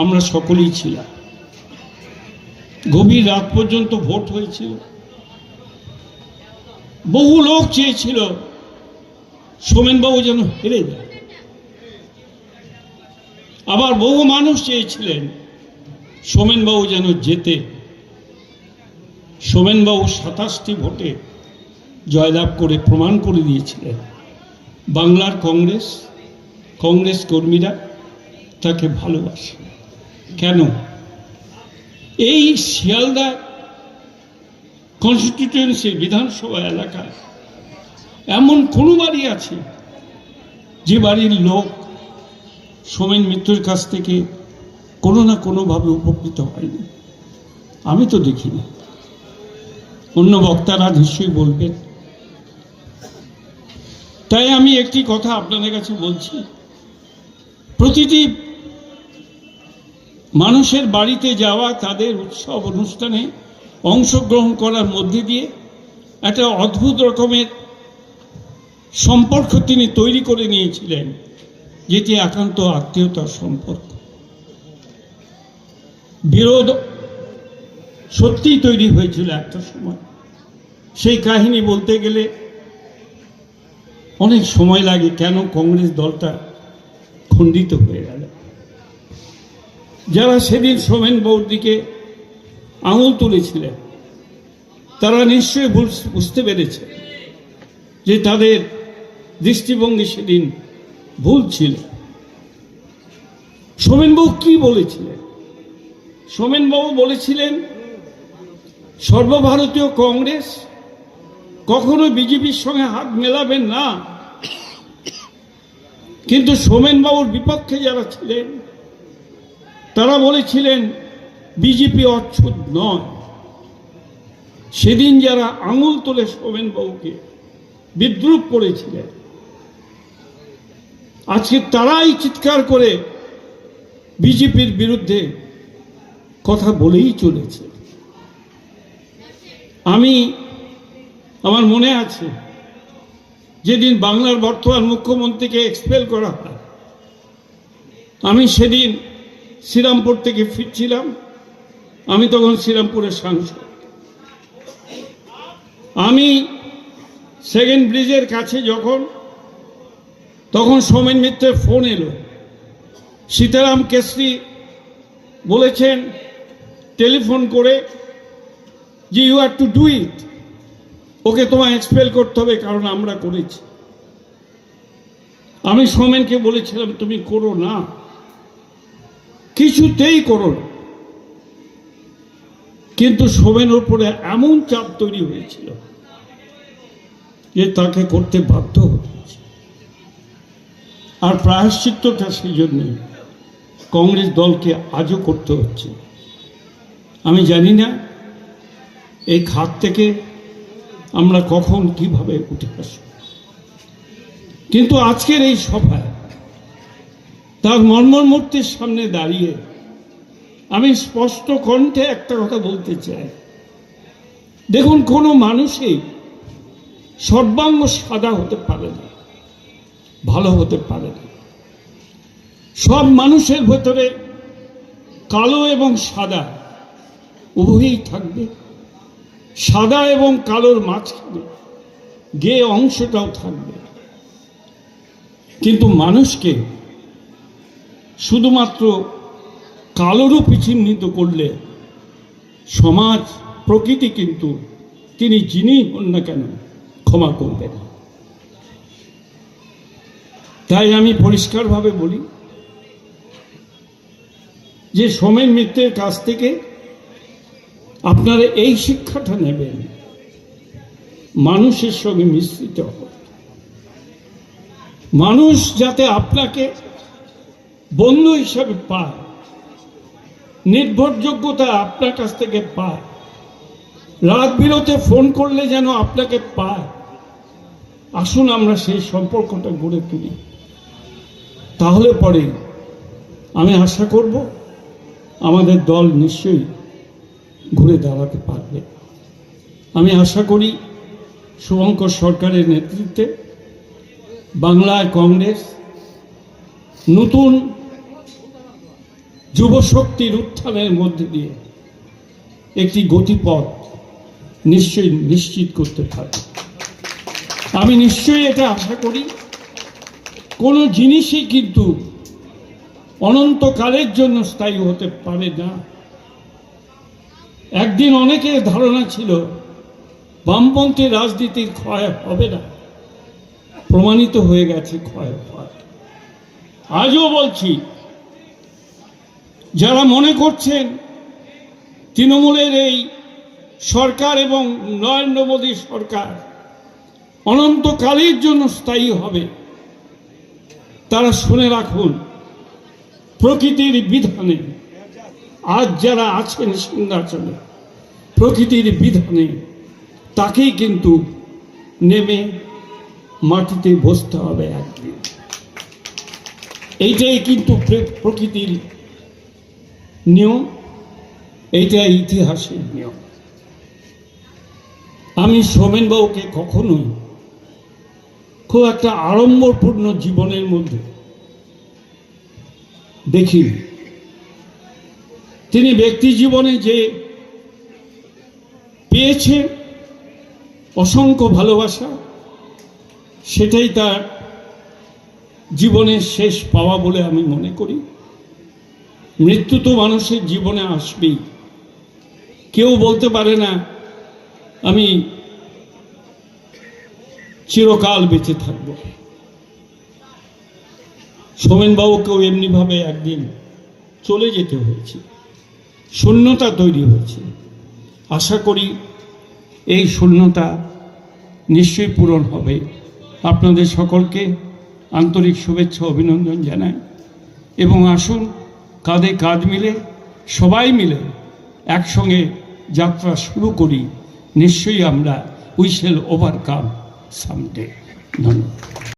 আমরা সকলেই ছিলাম। গভীর রাত পর্যন্ত ভোট হয়েছিল। বহু লোক চেয়েছিল সোমেনবাবু যেন হেরে যায় আবার বহু মানুষ চেয়েছিলেন সোমেনবাবু যেন যেতে সোমেনবাবু সাতাশটি ভোটে জয়লাভ করে প্রমাণ করে দিয়েছিলেন। বাংলার কংগ্রেস কংগ্রেস কর্মীরা তাকে ভালোবাসে। কেন? এই শিয়ালদা কনস্টিটিউয়েন্সি বিধানসভা এলাকায় এমন কোনো বাড়ি আছে যে বাড়ির লোক সোমেন মিত্রের কাছ থেকে কোনো না কোনোভাবে উপকৃত হয়নি? আমি তো দেখিনি। অন্য বক্তারা নিশ্চয়ই বলবেন। তাই আমি একটি কথা আপনাদের কাছে বলছি। প্রতিটি মানুষের বাড়িতে যাওয়া, তাদের উৎসব অনুষ্ঠানে অংশগ্রহণ করার মধ্যে দিয়ে একটা অদ্ভুত রকমের সম্পর্ক তিনি তৈরি করে নিয়েছিলেন, যেটি একান্ত আত্মীয়তার সম্পর্ক। বিরোধ সত্যিই তৈরি হয়েছিল একটা সময়। সেই কাহিনী বলতে গেলে অনেক সময় লাগে কেন কংগ্রেস দলটা খণ্ডিত হয়ে গেল। যারা সেদিন সোমেন বাবুর দিকে আঙুল তুলেছিলেন, তারা নিশ্চয়ই বুঝ- বুঝতে পেরেছে যে তাদের দৃষ্টিভঙ্গি সেদিন ভুল ছিল। সোমেনবাবু কি বলেছিলেন? সোমেনবাবু বলেছিলেন, সর্বভারতীয় কংগ্রেস কখনো বিজেপির সঙ্গে হাত মেলাবেন না। কিন্তু সোমেনবাবুর বিপক্ষে যারা ছিলেন তারা বলেছিলেন, বিজেপি অচ্ছুত নয়। সেদিন যারা আঙুল তোলে সোমেন বাবুকে বিদ্রুপ করেছিলেন, আজকে তারাই চিৎকার করে বিজেপির বিরুদ্ধে কথা বলেই চলেছে। আমি, আমার মনে আছে, যেদিন বাংলার বর্তমান মুখ্যমন্ত্রীকে এক্সপেল করা হয়, আমি সেদিন শ্রীরামপুর থেকে ফিরছিলাম। আমি তখন শ্রীরামপুরের সাংসদ। আমি সেকেন্ড ব্রিজের কাছে যখন, তখন সোমেন মিত্রের ফোন এলো। সীতারাম কেশরি বলেছেন, টেলিফোন করে যে you are to do it okay তোমায় এক্সপেল করতে হবে, কারণ আমরা করেছি। আমি সোমেনকে বলেছিলাম, তুমি করো না। কিছুতেই করো কিন্তু সোমেনের উপরে এমন চাপ তৈরি হয়েছিল যে তাকে করতে বাধ্য হয়েছে। আর প্রায়শ্চিত্তটা সেই জন্যে কংগ্রেস দলকে আজও করতে হচ্ছে। আমি জানি না এই খাত থেকে আমরা কখন কীভাবে উঠে আসব। কিন্তু আজকের এই সভায় তার মর্মর মূর্তির সামনে দাঁড়িয়ে আমি স্পষ্ট কণ্ঠে একটা কথা বলতে চাই। দেখুন, কোনো মানুষই সর্বাঙ্গ সাদা হতে পারে না, ভালো হতে পারে না। সব মানুষের ভেতরে কালো এবং সাদা উভয়ই থাকবে। সাদা এবং কালোর মাঝখানে গে অংশটাও থাকবে। কিন্তু মানুষকে শুধুমাত্র কালোরূপে চিহ্নিত করলে সমাজ, প্রকৃতি কিন্তু তিনি যিনি হন না কেন ক্ষমা করবেন। তাই আমি পরিষ্কারভাবে বলি যে সোমেন মিত্রের কাছ থেকে আপনারা এই শিক্ষাটা নেবেন, মানুষের সঙ্গে মিশ্রিত মানুষ যাতে আপনাকে বন্ধু হিসাবে পায়। নির্ভরযোগ্যতা আপনার কাছ থেকে পায়। রাত বিরতে ফোন করলে যেন আপনাকে পায়। আসুন আমরা সেই সম্পর্কটা গড়ে তুলি। তাহলে পরে আমি আশা করব আমাদের দল নিশ্চয়ই ঘুরে দাঁড়াতে পারবে। আমি আশা করি শুভঙ্কর সরকারের নেতৃত্বে বাংলায় কংগ্রেস নতুন যুবশক্তির উত্থানের মধ্যে দিয়ে একটি গতিপথ নিশ্চয়ই নিশ্চিত করতে পারে। আমি নিশ্চয়ই এটা আশা করি। কোনো জিনিসই কিন্তু অনন্তকালের জন্য স্থায়ী হতে পারে না। একদিন অনেকের ধারণা ছিল, বামপন্থী রাজনীতির ক্ষয় হবে না। প্রমাণিত হয়ে গেছে ক্ষয় হয় আজও বলছি যারা মনে করছেন তৃণমূলের এই সরকার এবং নরেন্দ্র মোদী সরকার অনন্তকালের জন্য স্থায়ী হবে, তারা শুনে রাখুন, প্রকৃতির বিধানে আজ যারা আছেন সিংহাসনে, প্রকৃতির বিধানে তাকেই কিন্তু নেমে মাটিতে বসতে হবে একদিন। এইটাই কিন্তু প্রকৃতির নিয়ম এইটাই ইতিহাসের নিয়ম। আমি সোমেনবাবুকে কখনোই খুব একটা আড়ম্বরপূর্ণ জীবনের মধ্যে দেখি তিনি ব্যক্তি জীবনে যে পেয়েছে অসংখ্য ভালোবাসা, সেটাই তার জীবনের শেষ পাওয়া বলে আমি মনে করি। মৃত্যু তো মানুষের জীবনে আসবেই। কেউ বলতে পারে না, আমি চিরকাল বেঁচে থাকব। সোমেনবাবুকেও এমনিভাবে একদিন চলে যেতে হয়েছে। শূন্যতা তৈরি হয়েছে। আশা করি এই শূন্যতা নিশ্চয়ই পূরণ হবে। আপনাদের সকলকে আন্তরিক শুভেচ্ছা, অভিনন্দন জানাই। এবং আসুন কাঁধে কাঁধ মিলে, সবাই মিলে একসঙ্গে যাত্রা শুরু করি। নিশ্চয়ই আমরা উই ওভারকাম সামডে ধন্যবাদ।